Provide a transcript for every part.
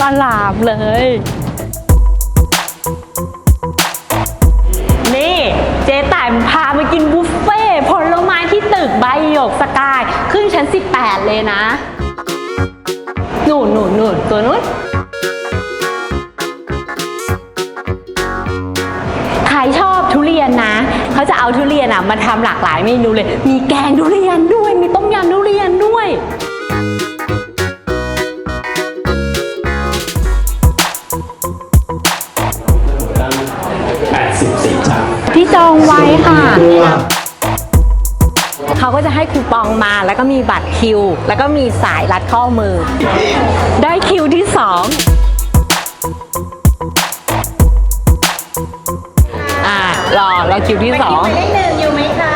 ละลามเลย นี่เจ๊ต่ายมันพามากินบุฟเฟ่ผลไม้ที่ตึกใบหยกสกาย ขึ้นชั้น 18 เลยนะ หนูหนูหนูตัวนู้นใครชอบทุเรียนนะ เขาจะเอาทุเรียนอะมาทำหลากหลายเมนูเลย มีแกงทุเรียนด้วย มีต้มยำทุเรียนด้วย ไว้ค่ะเขาก็จะให้คูปองมาแล้วก็มีบัตรคิว แล้วก็มีสายรัดข้อมือ ได้คิวที่สองอ่ารอรอคิวที่สอง เลขหนึ่งอยู่ไหมคะ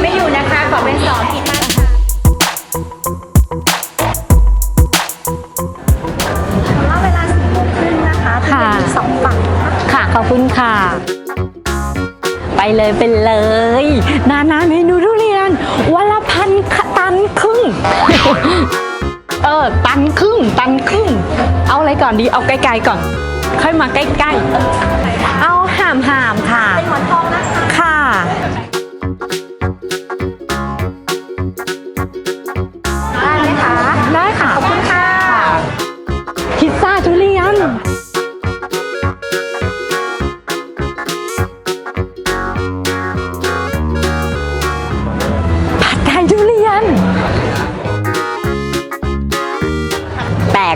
ไม่อยู่นะคะ ขอเป็นสองอีกนะคะว่าเวลาสี่โมงครึ่งนะคะค่ะจะมีสองฝั่งนะคะค่ะ ขอบคุณค่ะไป เลยเป็นเลย นานาเมนูทุเรียนวันละพันตันครึ่ง เออ ตันครึ่ง ตันครึ่ง เอาอะไรก่อนดี เอาไกลๆก่อน ค่อยมาใกล้ๆ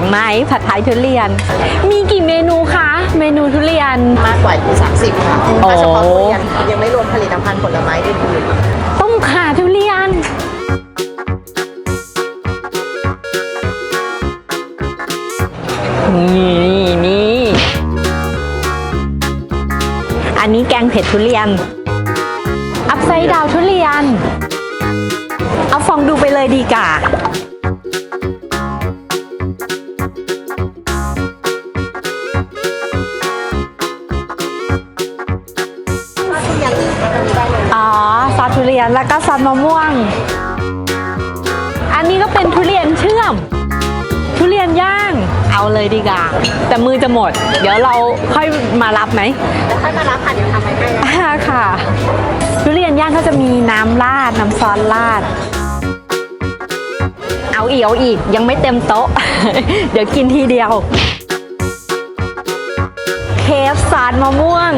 ไหมผัดไทยทุเรียน มีกี่เมนูคะ เมนูทุเรียน มากกว่า 30 ค่ะโอ้ถ้าเฉพาะทุเรียนยังไม่รวมผลิตภัณฑ์ผลไม้อื่นๆต้มข่าทุเรียนนี่นี่นี่อันนี้แกงเผ็ดทุเรียน อัพไซด์ดาวทุเรียน เอาฟองดูไปเลยดีกว่า ยนแล้วก็ซอสมะม่วง อันนี้ก็เป็นทุเรียนเชื่อม ทุเรียนย่าง เอาเลยดีกว่า แต่มือจะหมด เดี๋ยวเราค่อยมารับไหมแล้วค่อยมารับค่ะเดี๋ยวทำให้ให้อ่าค่ะ ทุเรียนย่างก็จะมีน้ำราด น้ำซอสราด เอาอีกเอาอีกยังไม่เต็มโต๊ะ เดี๋ยวกินทีเดียว เคฟซอสมะม่วง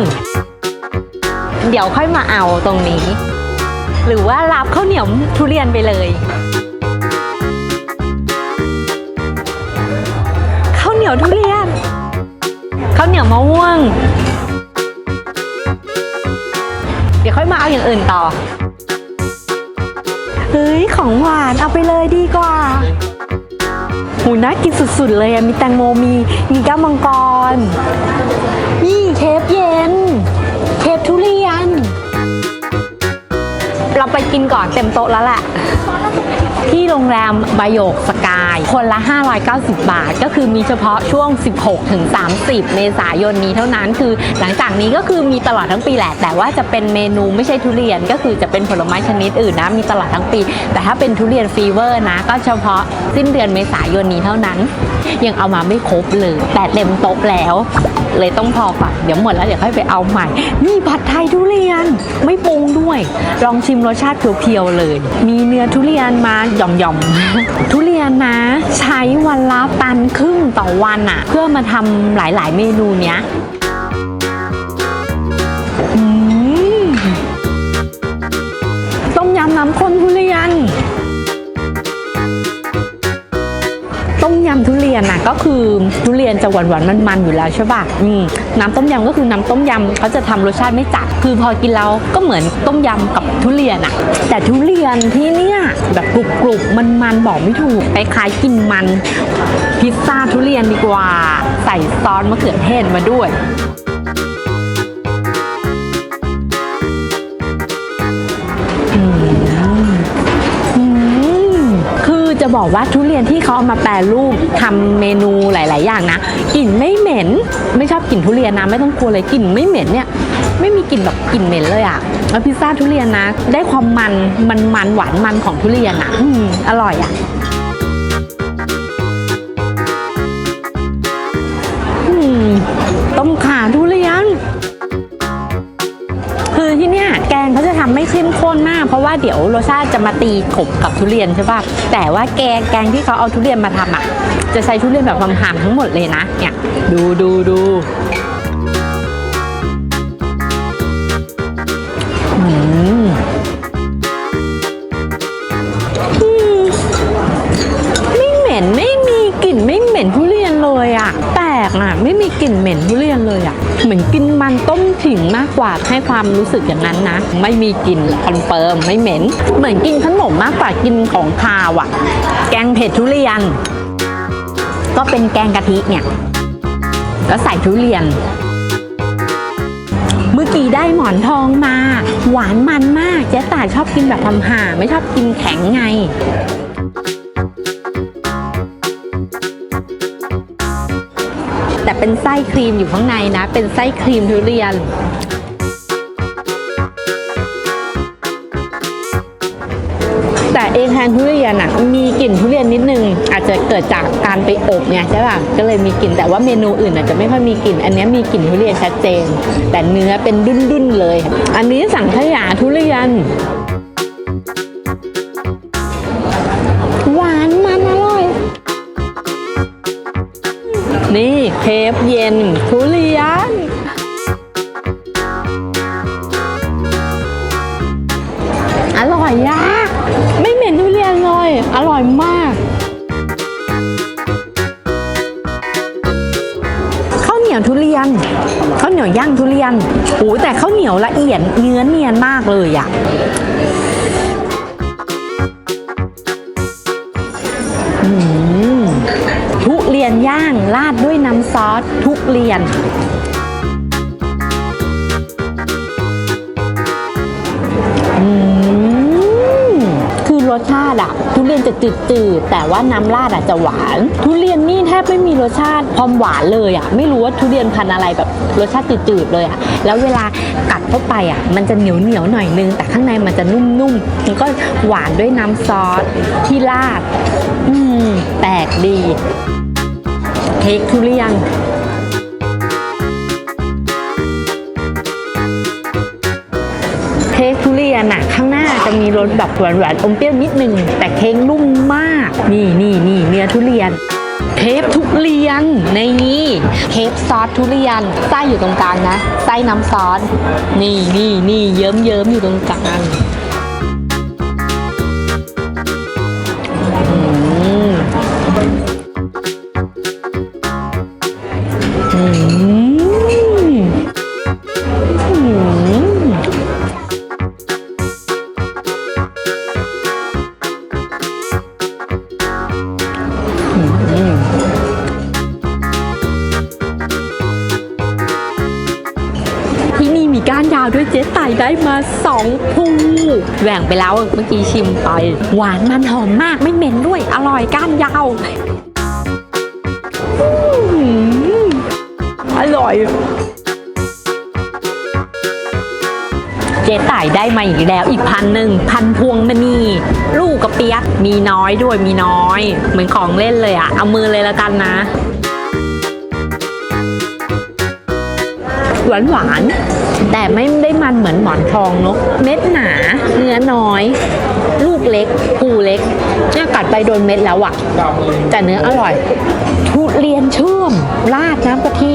เดี๋ยวค่อยมาเอาตรงนี้ หรือว่ารับข้าวเหนียวทุเรียนไปเลยข้าวเหนียวทุเรียนข้าวเหนียวมะม่วง เดี๋ยวค่อยมาเอาอย่างอื่นต่อเฮ้ยของหวานเอาไปเลยดีกว่าหูน่ากินสุดๆเลยอะมีแตงโมมีมีก้ามังกร นี่เคฟเย็น เคฟทุเรียน เราไปกินก่อนเต็มโต๊ะแล้วแหละที่โรงแรมบายกสกาย คนละ 590 บาท ก็คือมีเฉพาะช่วง 16 ถึง 30 เมษายนนี้เท่านั้นคือ หลังจากนี้ก็คือมีตลอดทั้งปีแหละ แต่ว่าจะเป็นเมนูไม่ใช่ทุเรียนก็คือจะเป็นผลไม้ชนิดอื่นนะ มีตลอดทั้งปี แต่ถ้าเป็นทุเรียนฟีเวอร์นะ ก็เฉพาะสิ้นเดือนเมษายนนี้เท่านั้น ยังเอามาไม่ครบเลย แต่เต็มโต๊ะแล้ว เลยต้องพอก่อนเดี๋ยวหมดแล้วเดี๋ยวค่อยไปเอาใหม่ นี่ผัดไทยทุเรียนไม่ปรุงด้วย ลองชิมรสชาติเพียวๆเลย มีเนื้อทุเรียนมาหย่อมๆ ทุเรียนนะ ใช้วันละตันครึ่งต่อวันอะเพื่อมาทำหลายๆ เมนูเนี้ย ก็คือทุเรียนจะหวานหวานมันมันอยู่แล้วใช่ป่ะอืมน้ำต้มยำก็คือน้ำต้มยำเขาจะทำรสชาติไม่จัด คือพอกินแล้วก็เหมือนต้มยำกับทุเรียนอะแต่ทุเรียนที่เนี่ยแบบกรุบกรุบมันมันบอกไม่ถูกคล้ายกินมันพิซซ่าทุเรียนดีกว่า ใส่ซอสมะเขือเทศมาด้วย บอกว่าทุเรียนที่เขาเอามาแปรรูปทำเมนูหลาย ๆ อย่างนะกลิ่นไม่เหม็น ไม่ชอบกลิ่นทุเรียนนะไม่ต้องกลัวเลยกลิ่นไม่เหม็นเนี่ยไม่มีกลิ่นแบบกลิ่นเหม็นเลยอะ่ะแล้วพิซซ่าทุเรียนนะ ได้ความมันมันมันหวานมันของทุเรียนอะ่ะอืมอร่อยอะ่ะ เข้มข้นมาก เพราะว่าเดี๋ยวรสชาติจะมาตีขบกับทุเรียนใช่ป่ะแต่ว่าแกงแกงที่เขาเอาทุเรียนมาทำอะ จะใช้ทุเรียนแบบหามๆทั้งหมดเลยนะเนี่ยดูดูดู ลิ่นเหม็นทุเรียนเลยอะเหมือนกินมันต้มผิงมากกว่าให้ความรู้สึกอย่างนั้นนะ ไม่มีกลิ่นคอนเฟิร์มไม่เหม็น เหมือนกินขนมมากกว่ากินของคาวอะแกงเผ็ดทุเรียน ก็เป็นแกงกะทิเนี่ย ก็ใส่ทุเรียนเมื่อกี้ได้หมอนทองมา หวานมันมากเจ๊ต่ายชอบกินแบบทำห่าไม่ชอบกินแข็งไง แต่เป็นไส้ครีมอยู่ข้างในนะ เป็นไส้ครีมทุเรียนแต่เองแทนทุเรียนอะมีกลิ่นทุเรียนนิดนึง อาจจะเกิดจากการไปอบเนี่ยใช่ป่ะก็เลยมีกลิ่นแต่ว่าเมนูอื่นอาจจะไม่ค่อยมีกลิ่น อันนี้มีกลิ่นทุเรียนชัดเจน แต่เนื้อเป็นดุ้นๆเลย อันนี้สั่งขยาทุเรียน นี่เคฟเย็นทุเรียน อร่อยยากไม่เหม็นทุเรียนเลย อร่อยมากข้าวเหนียวทุเรียนข้าวเหนียวย่างทุเรียนโอ้แต่ข้าวเหนียวละเอียดเนื้อเนียนมากเลยอะ ย่างราดด้วยน้ำซอสทุเรียนอืมคือรสชาติอะทุเรียนจะจืดๆแต่ว่าน้ำราดอะจะหวาน ทุเรียนนี่แทบไม่มีรสชาติความหวานเลยอะไม่รู้ว่าทุเรียนพันธุ์อะไรแบบรสชาติจืดๆเลยอะแล้วเวลากัดเข้าไปอะมันจะเหนียวเหนียวหน่อยนึง แต่ข้างในมันจะนุ่มๆมันก็หวานด้วยน้ำซอสที่ราด อืมแปลกดี เค้กทุเรียนเค้กทุเรียนอะข้างหน้าจะมีรสแบบหวานหวานอมเปรี้ยวนิดนึง แต่เค้กนุ่มมาก นี่นี่นี่เนื้อทุเรียนเค้กทุเรียนในนี้เค้กซอสทุเรียนไส้อยู่ตรงกลางนะไส้น้ำซอสนี่นี่นี่เยิ้มเยิ้มอยู่ตรงกลางานยาวด้วยเจ๊ไต่ได้มาสองภูแหว่งไปแล้วเมื่อกี้ชิมไป หวานมันหอมมากไม่เหม็นด้วย อร่อยก้านยาวอื้อหืออร่อยเจ๊ต่ายได้มาอีกแล้วอีกพันหนึ่งพันพวงมณีลูกกระเปียกมีน้อยด้วยมีน้อย เหมือนของเล่นเลยอะเอามือเลยละกันนะ หวานหวานแต่ไม่ได้มันเหมือนหมอนทองเนอะเม็ดหนา เนื้อน้อย ลูกเล็กปูเล็กเนี่ยกัดไปโดนเม็ดแล้วอะแต่เนื้ออร่อย ทุเรียนเชื่อม ราดน้ำกะทิ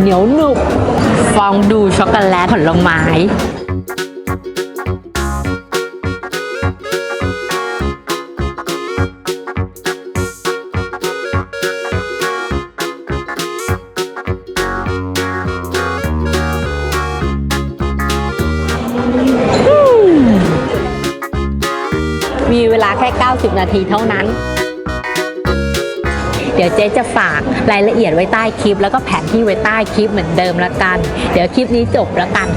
เหนียวหนุบฟองดูช็อกโกแลตผลไม้ ค่ 90 นาทีเท่านั้น เดี๋ยวเจ๊จะฝากรายละเอียดไว้ใต้คลิป แล้วก็แผนที่ไว้ใต้คลิปเหมือนเดิมละกัน เดี๋ยวคลิปนี้จบแล้วกัน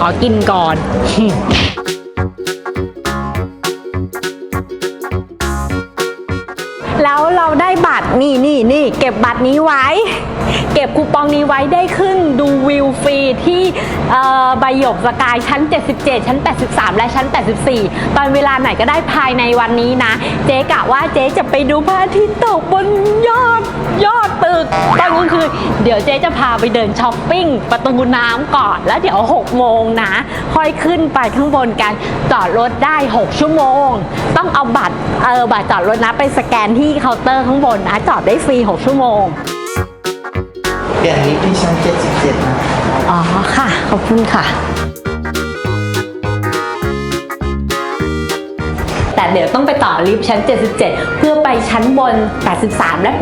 ขอกินก่อนแล้วเราได้บัตรนี่นี่นี่เก็บบัตรนี้ไว้ เก็บคูปองนี้ไว้ได้ขึ้นดูวิวฟรีที่ใบหยกสกายชั้น 77 ชั้น 83 และชั้น 84 ตอนเวลาไหนก็ได้ภายในวันนี้นะ เจ๊กะว่าเจ๊จะไปดูพระอาทิตย์ตกบนยอดยอดตึกตอนกลางคืนเดี๋ยวเจ๊จะพาไปเดินช้อปปิ้งประตูน้ำก่อน แล้วเดี๋ยว 6 โมงนะ ค่อยขึ้นไปข้างบนกันจอดรถได้ 6 ชั่วโมง ต้องเอาบัตรเออบัตรจอดรถนะไปสแกนที่เคาน์เตอร์ข้างบนนะจอดได้ฟรี 6 ชั่วโมง เปลี่ยนลิฟต์ที่ชั้น77นะอ๋อค่ะ ขอบคุณค่ะ แต่เดี๋ยวต้องไปต่อลิฟต์ชั้น 77 เพื่อไปชั้นบน 83 และ 84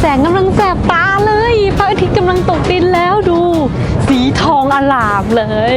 แสงกำลังแสบตาเลย พระอาทิตย์กำลังตกดินแล้วดู สีทองอลามเลย